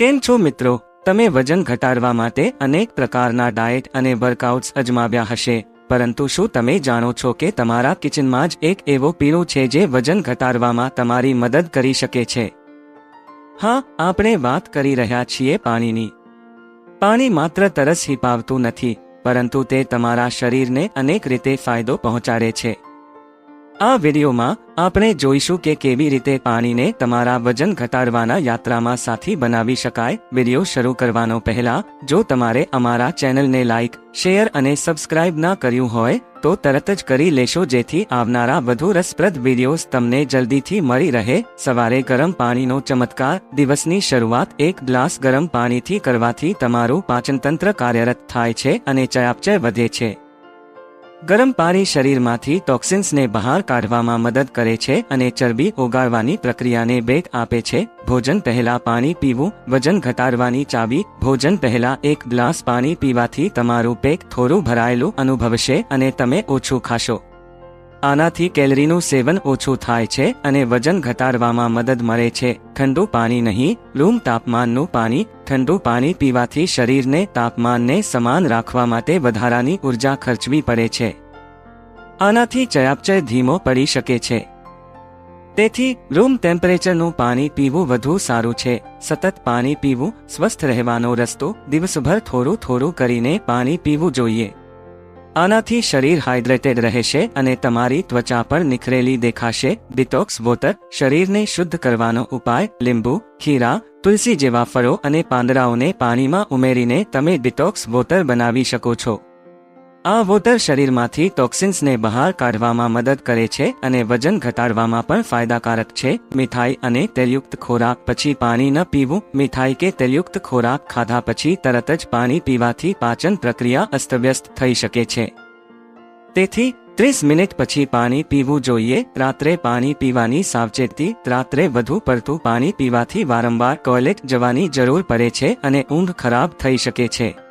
કેમ છો મિત્રો? તમે વજન ઘટાડવા માટે અનેક પ્રકારના ડાયટ અને વર્કઆઉટ્સ અજમાવ્યા હશે. પરંતુ શું તમે જાણો છો કે તમારા કિચનમાં જ એક એવો પીણું છે જે વજન ઘટાડવામાં તમારી મદદ કરી શકે છે? હા, આપણે વાત કરી રહ્યા છીએ પાણીની. પાણી માત્ર તરસ હિપાવતું નથી, પરંતુ તે તમારા શરીરને અનેક રીતે ફાયદો પહોંચાડે છે. આ વિડીયોમાં આપણે જોઈશું કે કેવી રીતે પાણીને તમારા વજન ઘટાડવાના યાત્રામાં સાથી બનાવી શકાય. વીડિયો શરૂ કરવાનો પહેલા, જો તમારે અમારા ચેનલને લાઇક શેર અને સબસ્ક્રાઇબ ના કર્યું હોય, તો તરત જ કરી લેશો જેથી આવનારા વધુ રસપ્રદ વિડીયોઝ તમને જલ્દીથી મળી રહે. સવારે ગરમ પાણીનો ચમત્કાર દિવસની શરૂઆત એક ગ્લાસ ગરમ પાણીથી કરવાથી તમારું પાચનતંત્ર કાર્યરત થાય છે અને ચયાપચય વધે છે. ગરમ પાણી શરીરમાંથી ટોક્સિન્સને બહાર કાઢવામાં મદદ કરે છે અને ચરબી ઓગાળવાની પ્રક્રિયાને બેગ આપે છે. ભોજન પહેલા પાણી પીવું, વજન ઘટાડવાની ચાવી, ભોજન પહેલા એક ગ્લાસ પાણી પીવાથી તમારું પેટ થોડું ભરાયેલું અનુભવશે અને તમે ઓછું ખાશો. આનાથી કેલરીનું સેવન ઓછું થાય છે અને વજન ઘટાડવામાં મદદ મળે છે. ઠંડુ પાણી નહીં રૂમ તાપમાનનું પાણી, ઠંડુ પાણી પીવાથી શરીરને તાપમાનને સમાન રાખવા માટે વધારાની ઊર્જા ખર્ચવી પડે છે. આનાથી ચયાપચય ધીમો પડી શકે છે. તેથી, રૂમ ટેમ્પરેચરનું પાણી પીવું વધુ સારું છે. સતત પાણી પીવું, સ્વસ્થ રહેવાનો રસ્તો, દિવસભર થોડું થોડું કરીને પાણી પીવું જોઈએ. આનાથી શરીર હાઇડ્રેટેડ રહેશે અને તમારી ત્વચા પર નિખરેલી દેખાશે. ડિટોક્સ વોટર શરીરને શુદ્ધ કરવાનો ઉપાય, લીંબુ, ખીરા, તુલસી જેવા ફળો અને પાંદડાઓને પાણીમાં ઉમેરીને તમે ડિટોક્સ વોટર બનાવી શકો છો. આ વોટર શરીરમાંથી ટોક્સિન્સને બહાર કાઢવામાં મદદ કરે છે અને વજન ઘટાડવામાં પણ ફાયદાકારક છે. મીઠાઈ અને તેલયુક્ત ખોરાક પછી પાણી ન પીવું. મીઠાઈ કે તેલયુક્ત ખોરાક ખાધા પછી તરત જ પાણી પીવાથી પાચન પ્રક્રિયા અસ્તવ્યસ્ત થઈ શકે છે. તેથી, ત્રીસ મિનિટ પછી પાણી પીવું જોઈએ. રાત્રે પાણી પીવાની સાવચેતી, રાત્રે વધુ પડતું પાણી પીવાથી વારંવાર ટોયલેટ જવાની જરૂર પડે છે અને ઊંઘ ખરાબ થઈ શકે છે.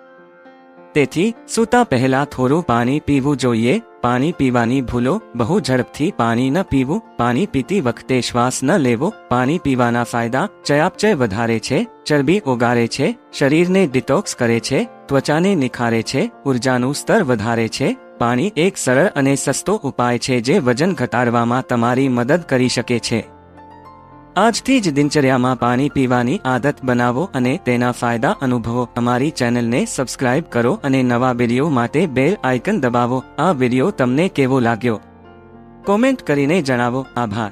તેથી સૂતા પહેલા થોડું પાણી પીવું જોઈએ. પાણી પીવાની ભૂલો, બહુ ઝડપથી પાણી ન પીવું. પાણી પીતી વખતે શ્વાસ ન લેવો. પાણી પીવાના ફાયદા ચયાપચય વધારે છે, ચરબી ઓગારે છે, શરીરને ડિટોક્સ કરે છે, ત્વચાને નિખારે છે, ઉર્જાનું સ્તર વધારે છે. પાણી એક સરળ અને સસ્તો ઉપાય છે જે વજન ઘટાડવામાં તમારી મદદ કરી શકે છે. આજથી જ દિનચર્યામાં પાણી પીવાની આદત બનાવો અને તેના ફાયદા અનુભવો. અમારી ચેનલને સબસ્ક્રાઇબ કરો અને નવા વીડિયો માટે બેલ આઇકન દબાવો. આ વીડિયો તમને કેવો લાગ્યો? કોમેન્ટ કરીને જણાવો. આભાર.